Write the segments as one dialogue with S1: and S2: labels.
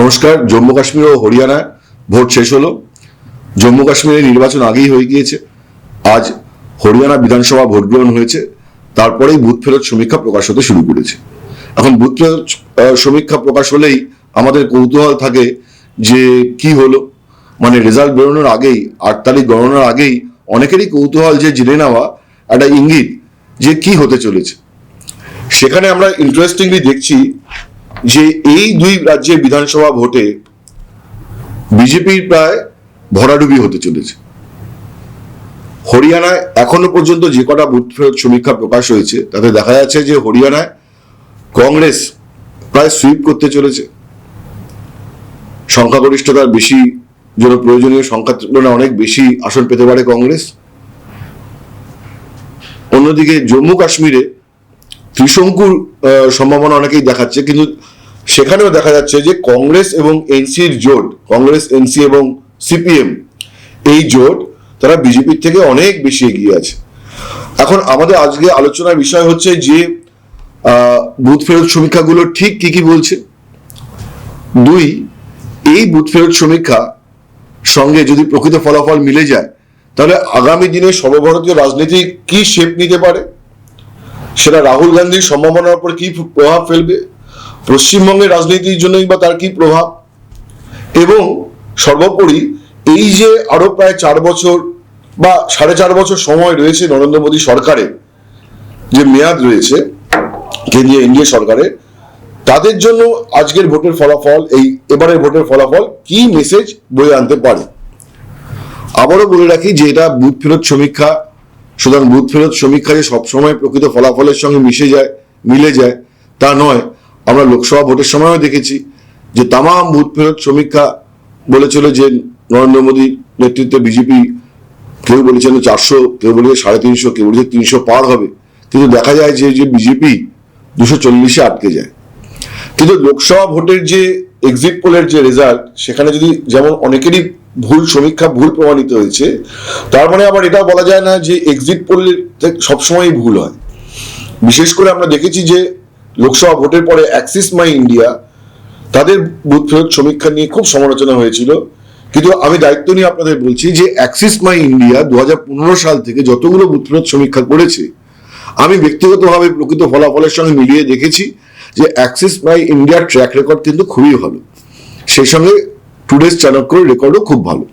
S1: নমস্কার, জম্মু কাশ্মীর ও হরিয়ানায় ভোট শেষ হলো। জম্মু কাশ্মীরে নির্বাচন আগেই হয়ে গিয়েছে। আজ হরিয়ানা বিধানসভা ভোট গ্রহণ হয়েছে। তারপরেই বুথ ফেরত সমীক্ষা প্রকাশ হতে শুরু করেছে। এখন বুথ ফেরত সমীক্ষা প্রকাশ হলেই আমাদের কৌতূহল থাকে যে কি হলো। মানে রেজাল্ট বেরোনোর আগেই, আট তারিখ গণনার আগেই অনেকেরই কৌতূহল যে জেনে নেওয়া একটা ইঙ্গিত যে কি হতে চলেছে। সেখানে আমরা ইন্টারেস্টিংলি দেখছি যে এই দুই রাজ্যের বিধানসভা ভোটে বিজেপির প্রায় ভরাডুবি হতে চলেছে। হরিয়ানায় এখনও পর্যন্ত যে কটা বুথ ফেরত সমীক্ষা প্রকাশ হয়েছে, তাতে দেখা যাচ্ছে যে হরিয়ানায় কংগ্রেস প্রায় সুইপ করতে চলেছে। সংখ্যাগরিষ্ঠতার বেশি জন্য প্রয়োজনীয় সংখ্যার তুলনায় অনেক বেশি আসন পেতে পারে কংগ্রেস। অন্যদিকে জম্মু কাশ্মীরে ত্রিশঙ্কুর সম্ভাবনা অনেকেই দেখাচ্ছে, কিন্তু সেখানেও দেখা যাচ্ছে যে কংগ্রেস এবং এনসির জোট, কংগ্রেস, এনসি এবং সিপিএম, এই জোট তারা বিজেপির থেকে অনেক বেশি এগিয়ে আছে। এখন আমাদের আজকে আলোচনার বিষয় হচ্ছে যে বুথ ফেরত সমীক্ষাগুলো ঠিক কি কি বলছে? দুই, এই বুথ ফেরত সমীক্ষা সঙ্গে যদি প্রকৃত ফলাফল মিলে যায়, তাহলে আগামী দিনে সর্বভারতীয় রাজনীতি কি শেপ নিতে পারে? সেটা রাহুল গান্ধীর সম্ভাবনার উপর কি প্রভাব ফেলবে? পশ্চিমবঙ্গের রাজনীতির জন্যই বা তার কি প্রভাব? এবং সর্বোপরি এই যে আরও প্রায় চার বছর বা সাড়ে চার বছর সময় রয়েছে নরেন্দ্র মোদী সরকারের যে মেয়াদ রয়েছে, কেন্দ্রীয় এনডিএ সরকারের তাদের জন্য আজকের ভোটের ফলাফল, এই এবারের ভোটের ফলাফল কি মেসেজ বয়ে আনতে পারে? আবারও বলে রাখি যে এটা বুথ ফেরত সমীক্ষা সুতরাং বুথ ফেরত সমীক্ষা যে সবসময় প্রকৃত ফলাফলের সঙ্গে মিশে যায়, মিলে যায়, তা নয়। আমরা লোকসভা ভোটের সময়ও দেখেছি যে তামাম বুথ ফেরত সমীক্ষা বলেছিল যে নরেন্দ্র মোদীর নেতৃত্বে বিজেপি কেউ বলেছেন চারশো, কেউ বলেছে সাড়ে তিনশো, কেউ বলেছে তিনশো পার হবে। কিন্তু দেখা যায় যে যে বিজেপি দুশো চল্লিশে আটকে যায়। কিন্তু লোকসভা ভোটের যে এক্সিট পোলের যে রেজাল্ট সেখানে যদি যেমন অনেকেরই ভুল সমীক্ষা, ভুল প্রমাণিত হয়েছে। তার মানে আবার এটা বলা যায় না যে এক্সিট পোল সবসময় ভুল হয়। বিশেষ করে আমরা দেখেছি যে লোকসভা ভোটের পরে অ্যাক্সিস মাই ইন্ডিয়া তাদের বুথ ফেরত সমীক্ষা নিয়ে খুব সমালোচনা হয়েছিল। কিন্তু আমি দায়িত্ব নিয়ে আপনাদের বলছি যে অ্যাক্সিস মাই ইন্ডিয়া দু হাজার পনেরো সাল থেকে যতগুলো বুথ ফেরত সমীক্ষা করেছে, আমি ব্যক্তিগতভাবে প্রকৃত ফলাফলের সঙ্গে মিলিয়ে দেখেছি যে অ্যাক্সিস মাই ইন্ডিয়ার ট্র্যাক রেকর্ড কিন্তু খুবই ভালো। সেই সঙ্গে টুডেস চাণক্যর রেকর্ডও খুব ভালো।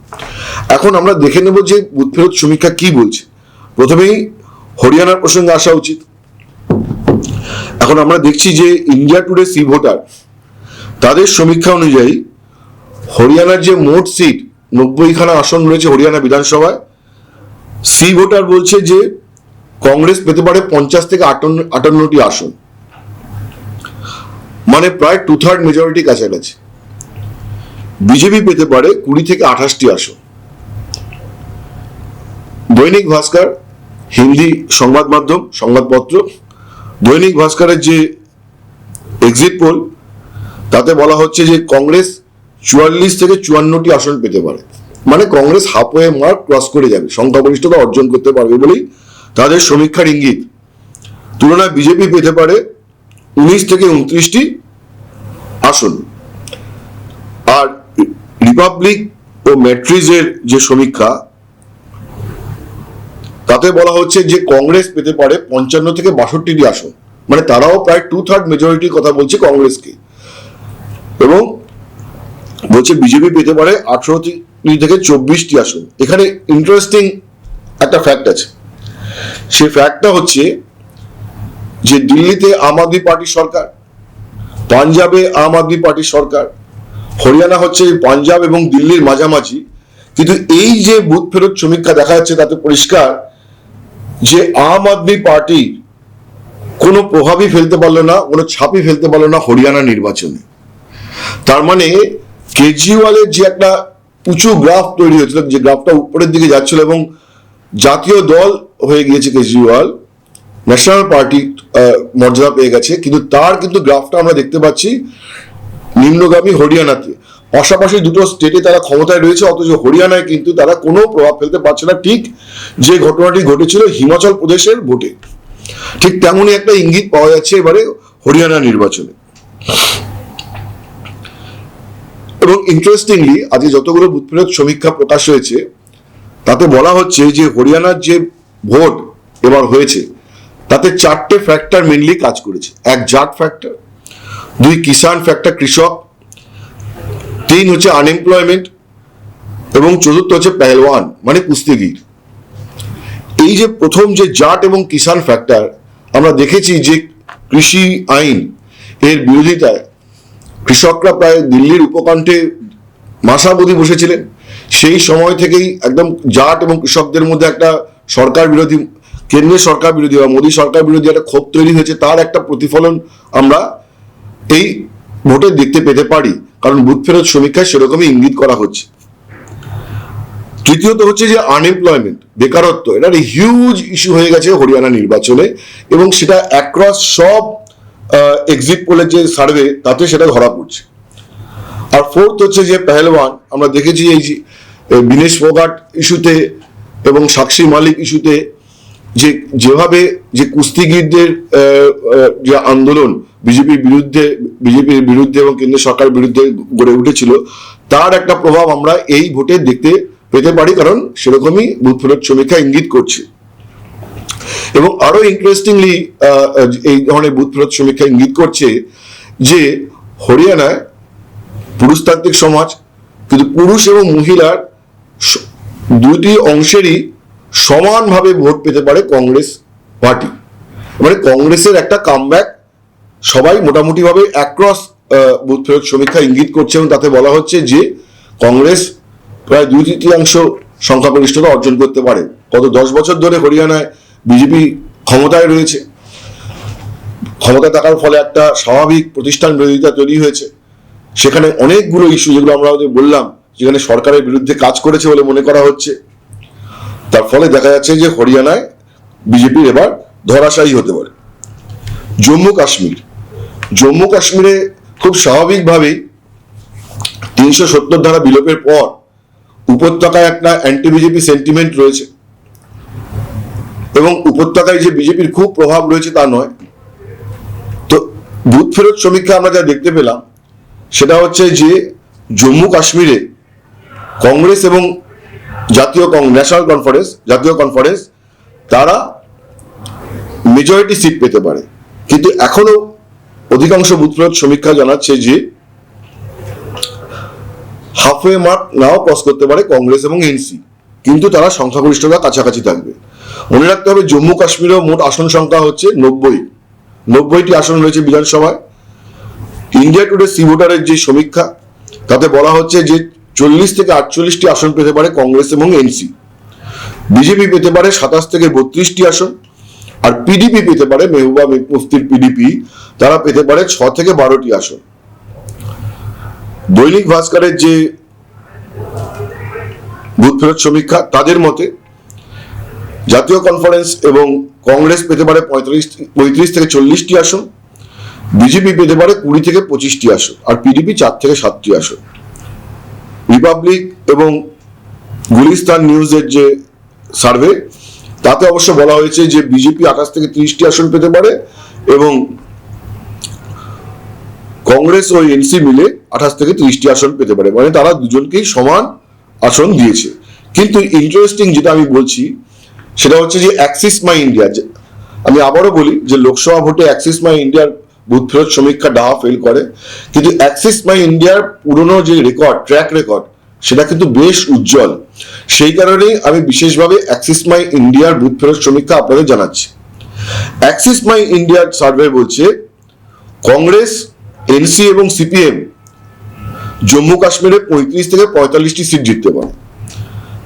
S1: এখন আমরা দেখে নেব যে বুথ সমীক্ষা কি বলছে। প্রথমেই হরিয়ানার প্রসঙ্গে আসা উচিত। এখন আমরা দেখছি যে ইন্ডিয়া টুডে সি ভোটার তাদের সমীক্ষা অনুযায়ী হরিয়ানার যে মোট সিট নব্বইখানা আসন রয়েছে হরিয়ানা বিধানসভায়। সি ভোটার বলছে যে কংগ্রেস পেতে পারে পঞ্চাশ থেকে আটান্ন আটান্নটি আসন। মানে প্রায় টু থার্ড মেজরিটি কাছাকাছি। বিজেপি পেতে পারে কুড়ি থেকে আঠাশটি আসন। দৈনিক ভাস্কর, হিন্দি সংবাদ মাধ্যম, সংবাদপত্র। দৈনিক ভাস্করের যে এক্সিট পোল তাতে বলা হচ্ছে যে কংগ্রেস চুয়াল্লিশ থেকে চুয়ান্নটি আসন পেতে পারে। মানে কংগ্রেস হাফওয়ে মার্ক ক্রস করে যাবে, সংখ্যাগরিষ্ঠতা অর্জন করতে পারবে বলেই তাদের সমীক্ষার ইঙ্গিত। তুলনায় বিজেপি পেতে পারে উনিশ থেকে উনত্রিশটি আসন। আর রিপাবলিক ও ম্যাট্রিজের যে সমীক্ষা, তাতে বলা হচ্ছে যে কংগ্রেস পেতে পারে পঞ্চান্ন থেকে বাষট্টিটি আসন। মানে তারাও প্রায় টু থার্ড মেজরিটির কথা বলছে কংগ্রেসকে। এবং বলছে বিজেপি পেতে পারে আঠারোটি থেকে চব্বিশটি আসন। এখানে ইন্টারেস্টিং একটা ফ্যাক্ট আছে। সেই ফ্যাক্টটা হচ্ছে যে দিল্লিতে আম আদমি পার্টি সরকার, পাঞ্জাবে আম আদমি পার্টি সরকার হরিয়ানা হচ্ছে, পাঞ্জাব এবং দিল্লির মাঝামাঝি। কিন্তু এই যে বুথ ফেরত সমীক্ষা দেখা যাচ্ছে তাতে পরিষ্কার যে আম আদমি পার্টি কোনো প্রভাবই ফেলতে পারল না, কোনো ছাপই ফেলতে পারল না হরিয়ানা নির্বাচনে। তার মানে কেজরিওয়ালের যে একটা উঁচু গ্রাফ তৈরি হয়েছিল, যে গ্রাফটা উপরের দিকে যাচ্ছিল এবং জাতীয় দল হয়ে গিয়েছে কেজরিওয়াল, ন্যাশনাল পার্টি মর্যাদা পেয়ে গেছে। কিন্তু তার কিন্তু গ্রাফটা আমরা দেখতে পাচ্ছি নিম্নগামী হরিয়ানাতে। পাশাপাশি দুটো স্টেটে তারা ক্ষমতায় রয়েছে, অথচ হরিয়ানায় কিন্তু তারা কোনো প্রভাব ফেলতে পারছে না। ঠিক যে ঘটনাটি ঘটেছিল হিমাচল প্রদেশের ভোটে, ঠিক তেমনই একটা ইঙ্গিত পাওয়া যাচ্ছে এবারে হরিয়ানা নির্বাচনে। এবং ইন্টারেস্টিংলি আজকে যতগুলো বুথ সমীক্ষা প্রকাশ হয়েছে, তাতে বলা হচ্ছে যে হরিয়ানার যে ভোট এবার হয়েছে, তাতে চারটে ফ্যাক্টর মেনলি কাজ করেছে। এক জাট ফ্যাক্টর দুই কিষাণ ফ্যাক্টর কৃষক, তিন হচ্ছে আনএমপ্লয়মেন্ট এবং চতুর্থ হচ্ছে পেহলওয়ান মানে কুস্তিগির। এই যে প্রথম যে জাট এবং কিষাণ ফ্যাক্টর আমরা দেখেছি যে কৃষি আইন এর বিরোধিতায় কৃষকরা প্রায় দিল্লির উপকণ্ঠে মাসাবধি বসেছিলেন। সেই সময় থেকেই একদম জাট এবং কৃষকদের মধ্যে একটা সরকার বিরোধী, কেন্দ্রীয় সরকার বিরোধী বা মোদী সরকার বিরোধী একটা ক্ষোভ তৈরি হয়েছে। তার একটা প্রতিফলন আমরা এই ভোটে দেখতে পেতে পারি, কারণ বুথ ফেরত সমীক্ষায় সেরকমই ইঙ্গিত করা হচ্ছে। তৃতীয়ত হচ্ছে যে আনএমপ্লয়মেন্ট বেকারত্ব এটা একটা হিউজ ইস্যু হয়ে গেছে হরিয়ানা নির্বাচনে এবং সেটা অ্যাক্রস সব এক্সিট পোলের যে সার্ভে তাতে সেটা ধরা পড়ছে। আর ফোর্থ হচ্ছে যে পেহলওয়ান, আমরা দেখেছি এই যে বিনেশ ফোগাট ইস্যুতে এবং সাক্ষী মালিক ইস্যুতে যে, যেভাবে যে কুস্তিগিরদের যে আন্দোলন বিজেপির বিরুদ্ধে বিজেপির বিরুদ্ধে এবং কেন্দ্র সরকার বিরুদ্ধে গড়ে উঠেছিল, তার একটা প্রভাব আমরা এই ভোটে দেখতে পেতে পারি, কারণ সেরকমই বুথ ফেরত সমীক্ষা ইঙ্গিত করছে। এবং আরও ইন্টারেস্টিংলি এই ধরনের বুথ ফেরত সমীক্ষা ইঙ্গিত করছে যে, হরিয়ানায় পুরুষতান্ত্রিক সমাজ, কিন্তু পুরুষ এবং মহিলার দুটি অংশেরই সমানভাবে ভোট পেতে পারে কংগ্রেস পার্টি। মানে কংগ্রেসের একটা কামব্যাক সবাই মোটামুটিভাবে অ্যাক্রস বুথ ফেরত সমীক্ষা ইঙ্গিত করছে এবং তাতে বলা হচ্ছে যে কংগ্রেস প্রায় দুই তৃতীয়াংশ সংখ্যাগরিষ্ঠতা অর্জন করতে পারে। গত দশ বছর ধরে হরিয়ানায় বিজেপি ক্ষমতায় রয়েছে। ক্ষমতায় থাকার ফলে একটা স্বাভাবিক প্রতিষ্ঠান বিরোধিতা তৈরি হয়েছে। সেখানে অনেকগুলো ইস্যু যেগুলো আমরা বললাম, যেখানে সরকারের বিরুদ্ধে কাজ করেছে বলে মনে করা হচ্ছে। তার ফলে দেখা যাচ্ছে যে হরিয়ানায় বিজেপির এবার ধরাশায়ী হতে পারে। জম্মু কাশ্মীর। জম্মু কাশ্মীরে খুব স্বাভাবিকভাবেই তিনশো সত্তর ধারা বিলোপের পর উপত্যকায় একটা অ্যান্টি বিজেপি সেন্টিমেন্ট রয়েছে। এবং উপত্যকায় যে বিজেপির খুব প্রভাব রয়েছে তা নয়। তো বুথ ফেরত সমীক্ষা আমরা যা দেখতে পেলাম, সেটা হচ্ছে যে জম্মু কাশ্মীরে কংগ্রেস এবং জাতীয় ন্যাশনাল কনফারেন্স, জাতীয় কনফারেন্স, তারা মেজরিটি সিট পেতে পারে। কিন্তু এখনও অধিকাংশ বুথ ফেরত সমীক্ষা জানাচ্ছে যে হাফওয়ে মার্ক নাও ক্রস করতে পারে কংগ্রেস এবং এনসি, কিন্তু তারা সংখ্যাগরিষ্ঠতা কাছাকাছি থাকবে। মনে রাখতে হবে, জম্মু কাশ্মীরেও মোট আসন সংখ্যা হচ্ছে নব্বই। নব্বইটি আসন রয়েছে বিধানসভায়। ইন্ডিয়া টুডে সি ভোটারের যে সমীক্ষা, তাতে বলা হচ্ছে যে চল্লিশ থেকে আটচল্লিশটি আসন পেতে পারে কংগ্রেস এবং এনসি। বিজেপি পেতে পারে সাতাশ থেকে বত্রিশটি আসন। আর পিডিপি পেতে পারে মেহবুবা মুফতির পিডিপি তারা পেতে পারে ছ থেকে বারোটি আসন। দৈনিক ভাস্করের যে বুথ ফেরত সমীক্ষা, তাদের মতে জাতীয় কনফারেন্স এবং কংগ্রেস পেতে পারে পঁয়ত্রিশ পঁয়ত্রিশ থেকে চল্লিশটি আসন। বিজেপি পেতে পারে কুড়ি থেকে পঁচিশটি আসন আর পিডিপি চার থেকে সাতটি আসন। রিপাবলিক এবং গুলিস্তান নিউজের যে সার্ভে তাতে অবশ্য বলা হয়েছে যে বিজেপি আঠাশ থেকে তিরিশটি আসন পেতে পারে এবং কংগ্রেস ও এনসি মিলে আঠাশ থেকে তিরিশটি আসন পেতে পারে। মানে তারা দুজনকেই সমান আসন দিয়েছে। কিন্তু ইন্টারেস্টিং যেটা আমি বলছি, সেটা হচ্ছে যে অ্যাক্সিস মাই ইন্ডিয়া আমি আবারও বলি যে লোকসভা ভোটে অ্যাক্সিস মাই ইন্ডিয়ার বুথ ফেরত সমীক্ষা ডাহা ফেল করে। কিন্তু অ্যাক্সিস মাই ইন্ডিয়ার পুরনো যে রেকর্ড ট্র্যাক রেকর্ড সেটা কিন্তু বেশ উজ্জ্বল। সেই কারণেই আমি বিশেষভাবে অ্যাক্সিস মাই ইন্ডিয়ার বুথ ফেরত সমীক্ষা আপনাদের জানাচ্ছি। অ্যাক্সিস মাই ইন্ডিয়ার সার্ভে বলছে, কংগ্রেস এনসি এবং সিপিএম জম্মু কাশ্মীরে পঁয়ত্রিশ থেকে পঁয়তাল্লিশটি সিট জিততে পারে।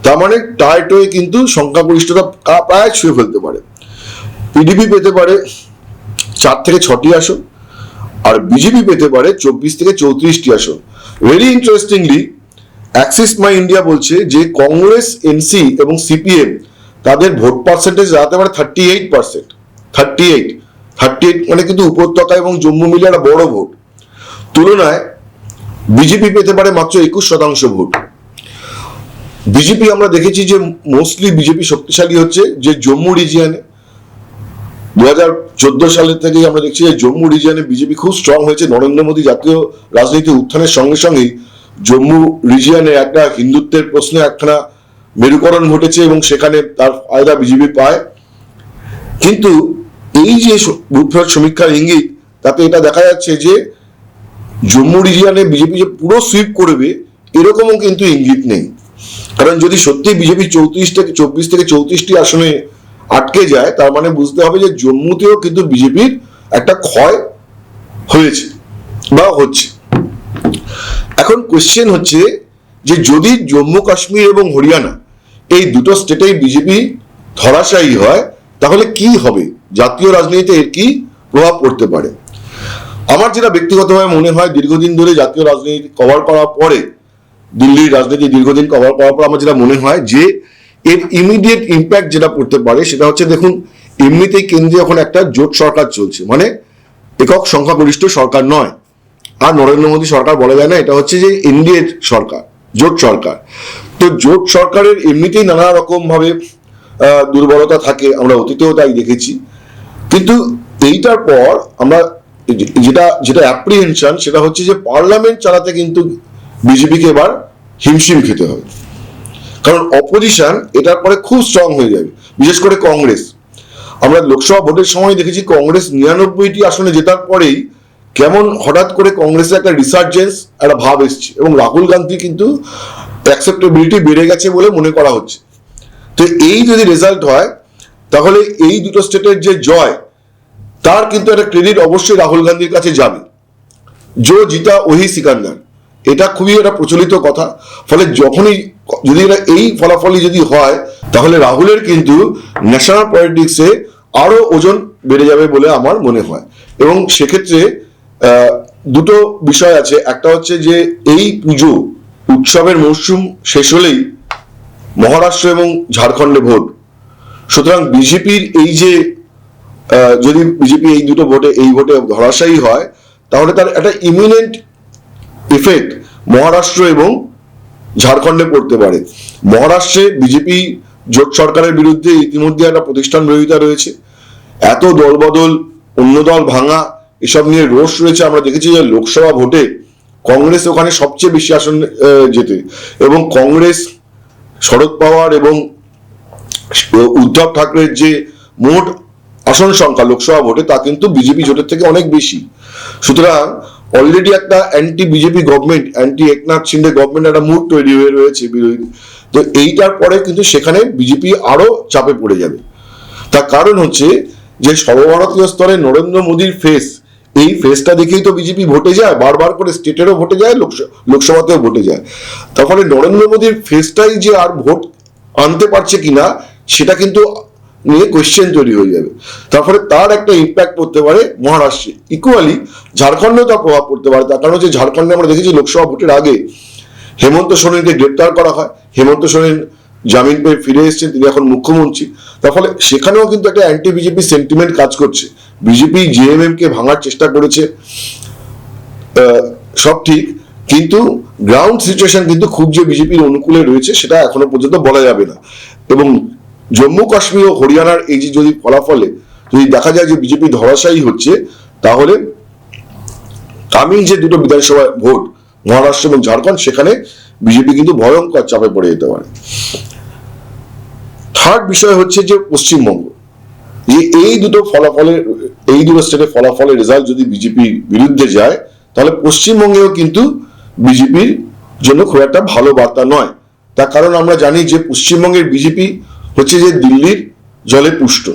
S1: তার মানে টাইট হয়ে কিন্তু সংখ্যাগরিষ্ঠতা প্রায় ছুঁয়ে ফেলতে পারে। পিডিপি পেতে পারে চার থেকে ছটি আসন, আর বিজেপি পেতে পারে চব্বিশ থেকে চৌত্রিশটি আসন। Very interestingly Axis My India বলছে যে কংগ্রেস এনসি এবং সিপিএম তাদের ভোট পার্সেন্টেজ দাঁড়াতে পারে thirty eight percent thirty eight thirty eight মানে কিন্তু উপত্যকা এবং জম্মু মিলে একটা বড় ভোট তুলনায় বিজেপি পেতে পারে মাত্র একুশ শতাংশ ভোট বিজেপি আমরা দেখেছি যে মোস্টলি বিজেপি শক্তিশালী হচ্ছে যে জম্মু রিজিয়নে দু হাজার চোদ্দ সালের থেকেই আমরা দেখছি যে জম্মু রিজিয়নে বিজেপি খুব স্ট্রং হয়েছে। নরেন্দ্র মোদী জাতীয় রাজনীতি উত্থানের সঙ্গে সঙ্গেই জম্মু রিজিয়নে একটা হিন্দুত্বের প্রশ্নে একখানা মেরুকরণ ঘটেছে এবং সেখানে তার ফায়দা বিজেপি পায়। কিন্তু এই যে স- সমীক্ষার ইঙ্গিত, তাতে এটা দেখা যাচ্ছে যে জম্মু রিজিয়নে বিজেপি যে পুরো সুইপ করবে, এরকমও কিন্তু ইঙ্গিত নেই। কারণ যদি সত্যি বিজেপি চৌত্রিশ থেকে চব্বিশ থেকে চৌত্রিশটি আসনে আটকে যায়, তার মানে বুঝতে হবে যে জম্মুতেও কিন্তু বিজেপির একটা ক্ষয় হয়েছে বা হচ্ছে। এখন কোশ্চেন হচ্ছে যে যদি জম্মু, কাশ্মীর এবং হরিয়ানা এই দুটো স্টেটেই বিজেপি ধরাশায়ী হয়, তাহলে কি হবে? জাতীয় রাজনীতিতে এর কি প্রভাব পড়তে পারে? আমার যেটা ব্যক্তিগতভাবে মনে হয়, দীর্ঘদিন ধরে জাতীয় রাজনীতি কভার করার পরে, দিল্লির রাজনীতি দীর্ঘদিন কভার করার পর আমার যেটা মনে হয় যে, এর ইমিডিয়েট ইম্প্যাক্ট যেটা পড়তে পারে সেটা হচ্ছে দেখুন, এমনিতেই কেন্দ্রে এখন একটা জোট সরকার চলছে। মানে একক সংখ্যাগরিষ্ঠ সরকার নয়। আর নরেন্দ্র মোদী সরকার বলা যায় না এটা হচ্ছে যে এনডিএ সরকার জোট সরকার। তো জোট সরকারের এমনিতেই নানা রকম ভাবে আহ, দুর্বলতা থাকে আমরা অতীতেও তাই দেখেছি। কিন্তু এইটার পর আমরা যেটা যেটা অ্যাপ্রিহেনশন সেটা হচ্ছে যে পার্লামেন্ট চালাতে কিন্তু বিজেপিকে এবার হিমশিম খেতে হবে। কারণ অপোজিশন এটার পরে খুব স্ট্রং হয়ে যাবে বিশেষ করে কংগ্রেস। আমরা লোকসভা ভোটের সময় দেখেছি কংগ্রেস নিরানব্বইটি আসনে জেতার পরেই কেমন হঠাৎ করে কংগ্রেসের একটা রিসার্জেন্স একটা ভাব এসছে। এবং রাহুল গান্ধী কিন্তু অ্যাকসেপ্টেবিলিটি বেড়ে গেছে বলে মনে করা হচ্ছে। তো এই যদি রেজাল্ট হয়, তাহলে এই দুটো স্টেটের যে জয়, তার কিন্তু একটা ক্রেডিট অবশ্যই রাহুল গান্ধীর কাছে যাবে। জো জিতা, ওহি সিকান্দার। এটা খুবই একটা প্রচলিত কথা। ফলে যখনই যদি এটা এই ফলাফলই যদি হয়, তাহলে রাহুলের কিন্তু ন্যাশনাল পলিটিক্সে আরও ওজন বেড়ে যাবে বলে আমার মনে হয়। এবং সেক্ষেত্রে দুটো বিষয় আছে। একটা হচ্ছে যে এই পুজো উৎসবের মরশুম শেষ হলেই মহারাষ্ট্র এবং ঝাড়খণ্ডে ভোট। সুতরাং বিজেপির এই যে যদি বিজেপি এই দুটো ভোটে, এই ভোটে ধরাশায়ী হয়, তাহলে তার একটা ইমিনেন্ট ইফেক্ট মহারাষ্ট্র এবং ঝাড়খণ্ডে পড়তে পারে। মহারাষ্ট্রে বিজেপি জোট সরকারের বিরুদ্ধে ইতিমধ্যে একটা প্রতিষ্ঠান বিরোধিতা রয়েছে। এত দলবদল, অন্য দল ভাঙা এসব নিয়ে রোষ রয়েছে। আমরা দেখেছি যে লোকসভা ভোটে কংগ্রেস ওখানে সবচেয়ে বেশি আসন জেতে। এবং কংগ্রেস শরদ পাওয়ার এবং উদ্ধব ঠাকরের যে মোট আসন সংখ্যা লোকসভা ভোটে, তা কিন্তু বিজেপি জোটের থেকে অনেক বেশি। সুতরাং অলরেডি একটা anti BJP government anti Eknath Shinde government একটা মুড তৈরি হয়ে রয়েছে বিরোধী। তো এইটার পরে কিন্তু সেখানে বিজেপি আরও চাপে পড়ে যাবে। তার কারণ হচ্ছে যে সর্বভারতীয় স্তরে নরেন্দ্র মোদীর ফেস এই ফেসটা দেখেই তো বিজেপি ভোটে যায়, বারবার করে স্টেটেরও ভোটে যায়, লোকস- লোকসভাতেও ভোটে যায়। তাহলে নরেন্দ্র মোদীর ফেসটাই যে আর ভোট আনতে পারছে কিনা, সেটা কিন্তু নিয়ে কোয়েশ্চেন তৈরি হয়ে যাবে। তারপরে তার একটা ইম্প্যাক্ট পড়তে পারে মহারাষ্ট্রে। ইকুয়ালি ঝাড়খণ্ডেও তার প্রভাব পড়তে পারে। তার কারণ হচ্ছে ঝাড়খণ্ডে আমরা দেখেছি লোকসভা ভোটের আগে হেমন্ত সোরেনকে গ্রেপ্তার করা হয়। হেমন্ত সোরেন জামিন পেয়ে ফিরে এসেছেন তিনি এখন মুখ্যমন্ত্রী। তার ফলে সেখানেও কিন্তু একটা অ্যান্টি বিজেপি সেন্টিমেন্ট কাজ করছে। বিজেপি জেএমএম কে ভাঙার চেষ্টা করেছে। সব ঠিক, কিন্তু গ্রাউন্ড সিচুয়েশন কিন্তু খুব যে বিজেপির অনুকূলে রয়েছে, সেটা এখনও পর্যন্ত বলা যাবে না। এবং জম্মু কাশ্মীর ও হরিয়ানার এই যে যদি ফলাফলে যদি দেখা যায় যে বিজেপি ধরাশায়ী হচ্ছে, তাহলে কামিং যে দুটো বিধানসভা ভোট, মহারাষ্ট্র এবং ঝাড়খণ্ড, সেখানে বিজেপি কিন্তু ভয়ঙ্কর চাপে পড়ে যেতে পারে। থার্ড বিষয় হচ্ছে যে পশ্চিমবঙ্গ। যে এই দুটো ফলাফলের এই দুটো স্টেটের ফলাফলের রেজাল্ট যদি বিজেপির বিরুদ্ধে যায়, তাহলে পশ্চিমবঙ্গেও কিন্তু বিজেপির জন্য খুব একটা ভালো বার্তা নয়। তার কারণ আমরা জানি যে পশ্চিমবঙ্গের বিজেপি হচ্ছে যে দিল্লির জলে পুষ্ট।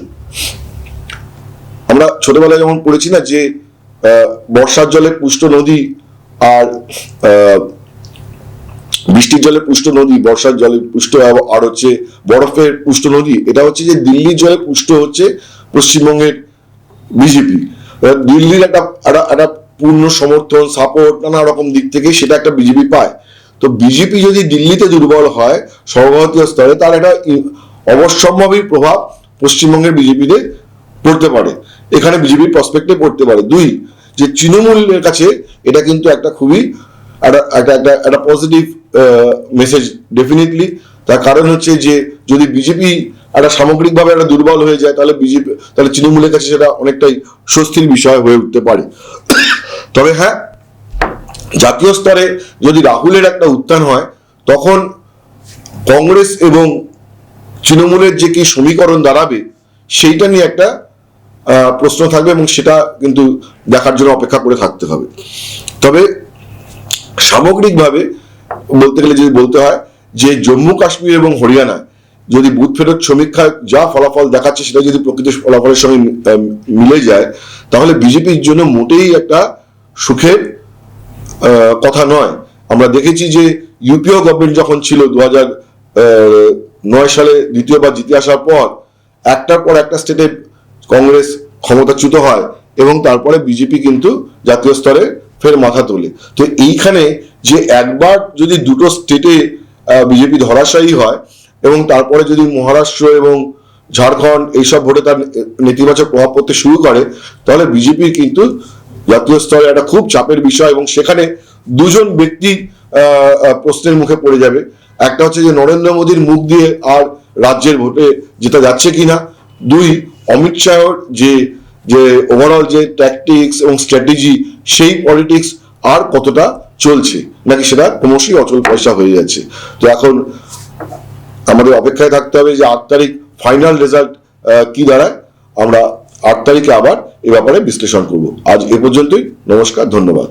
S1: আমরা ছোটবেলায় যেমন পড়েছি না যে বর্ষার জলে পুষ্ট নদী আর বৃষ্টির জলে পুষ্ট নদী, বর্ষার জলে পুষ্ট আর- হচ্ছে বরফের পুষ্ট নদী। এটা হচ্ছে যে দিল্লির জলে পুষ্ট হচ্ছে পশ্চিমবঙ্গের বিজেপি দিল্লির একটা একটা- পূর্ণ সমর্থন সাপোর্ট নানা রকম দিক থেকে সেটা একটা বিজেপি পায়। তো বিজেপি যদি দিল্লিতে দুর্বল হয় সর্বভারতীয় স্তরে, তার একটা অবশ্যম্ভাবী প্রভাব পশ্চিমবঙ্গের বিজেপিতে পড়তে পারে। এখানে বিজেপির প্রসপেক্টে পড়তে পারে। দুই, যে তৃণমূলের কাছে এটা কিন্তু একটা খুবই একটা একটা একটা পজিটিভ মেসেজ ডেফিনেটলি তার কারণ হচ্ছে যে, যদি বিজেপি একটা সামগ্রিকভাবে একটা দুর্বল হয়ে যায়, তাহলে বিজেপি তাহলে তৃণমূলের কাছে সেটা অনেকটাই স্বস্তির বিষয় হয়ে উঠতে পারে। তবে হ্যাঁ জাতীয় স্তরে যদি রাহুলের একটা উত্থান হয়, তখন কংগ্রেস এবং তৃণমূলের যে কি সমীকরণ দাঁড়াবে, সেইটা নিয়ে একটা প্রশ্ন থাকবে এবং সেটা কিন্তু দেখার জন্য অপেক্ষা করে থাকতে হবে। তবে সামগ্রিকভাবে বলতে গেলে যদি বলতে হয়, যে জম্মু কাশ্মীর এবং হরিয়ানা যদি বুথ ফেরত সমীক্ষায় যা ফলাফল দেখাচ্ছে সেটা যদি প্রকৃত ফলাফলের সঙ্গে মিলে যায়, তাহলে বিজেপির জন্য মোটেই একটা সুখের কথা নয়। আমরা দেখেছি যে ইউপিও গভর্নমেন্ট যখন ছিল দু নয় সালে দ্বিতীয়বার জিতে আসার পর, একটার পর একটা স্টেটে কংগ্রেস ক্ষমতাচ্যুত হয় এবং তারপরে বিজেপি কিন্তু জাতীয় স্তরে ফের মাথা তোলে। তো এইখানে যে একবার যদি দুটো স্টেটে বিজেপি ধরাশায়ী হয় এবং তারপরে যদি মহারাষ্ট্র এবং ঝাড়খণ্ড এইসব ভোটে তার নেতিবাচক প্রভাব পড়তে শুরু করে, তাহলে বিজেপি কিন্তু জাতীয় স্তরে একটা খুব চাপের বিষয় এবং সেখানে দুজন ব্যক্তি প্রশ্নের মুখে পড়ে যাবে। একটা হচ্ছে যে নরেন্দ্র মোদীর মুখ দিয়ে আর রাজ্যের ভোটে যেটা যাচ্ছে কিনা। দুই, অমিত শাহর যে যে ওভারঅল যে ট্যাকটিক্স এবং স্ট্র্যাটেজি সেই পলিটিক্স আর কতটা চলছে, নাকি সেটা ক্রমশই অচল পয়সা হয়ে যাচ্ছে। তো এখন আমাদের অপেক্ষায় থাকতে হবে যে আট তারিখ ফাইনাল রেজাল্ট কি দাঁড়ায়, আমরা আট তারিখে আবার এ ব্যাপারে বিশ্লেষণ করব। আজ এ পর্যন্তই, নমস্কার, ধন্যবাদ।